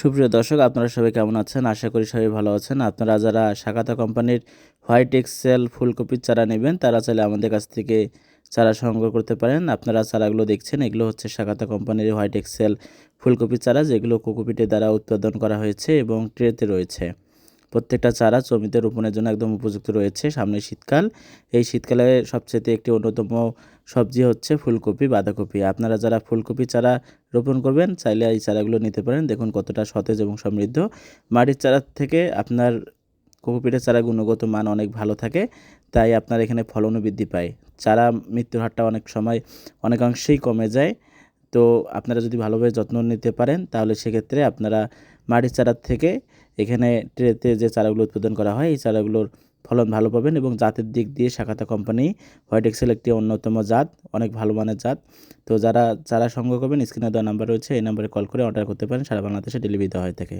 সুপ্রিয় দর্শক, আপনারা সবাই কেমন আছেন? আশা করি সবাই ভালো আছেন। আপনারা যারা শাকাতা কোম্পানির হোয়াইট এক্সেল ফুলকপির চারা নেবেন, তারা চাইলে আমাদের কাছ থেকে চারা সংগ্রহ করতে পারেন। আপনারা চারাগুলো দেখছেন, এগুলো হচ্ছে সাকাতা কোম্পানির হোয়াইট এক্সেল ফুলকপির চারা, যেগুলো কোকোপিটের দ্বারা উৎপাদন করা হয়েছে এবং ট্রেতে রয়েছে। প্রত্যেকটা চারা জমিতে রোপণের জন্য একদম উপযুক্ত রয়েছে। সামনে শীতকাল, এই শীতকালে সবচেয়ে একটি অন্যতম সবজি হচ্ছে ফুলকপি, বাঁধাকপি। আপনারা যারা ফুলকপি চারা রোপণ করবেন, চাইলে এই চারাগুলো নিতে পারেন। দেখুন কতটা সতেজ এবং সমৃদ্ধ। মাটির চারা থেকে আপনার কোকোপিটের চারা গুণগত মান অনেক ভালো থাকে, তাই আপনার এখানে ফলনও বৃদ্ধি পায়। চারা মৃত্যুর হারটা অনেক সময় অনেকাংশেই কমে যায়। তো আপনারা যদি ভালোভাবে যত্ন নিতে পারেন, তাহলে সেক্ষেত্রে আপনারা মাটির চারা থেকে এখানে ট্রেতে যে চারাগুলো উৎপাদন করা হয়, এই চারাগুলোর ফলন ভালো পাবেন এবং জাতের দিক দিয়ে শাখাতা কোম্পানি হোয়াইট এক্সেল একটি অন্যতম জাত, অনেক ভালো মানের জাত। তো যারা চারা সংগ্রহ করবেন, স্ক্রিনে দেওয়া নাম্বার রয়েছে, এই নাম্বারে কল করে অর্ডার করতে পারেন। সারা বাংলাদেশে ডেলিভারি দেওয়া হয়ে থাকে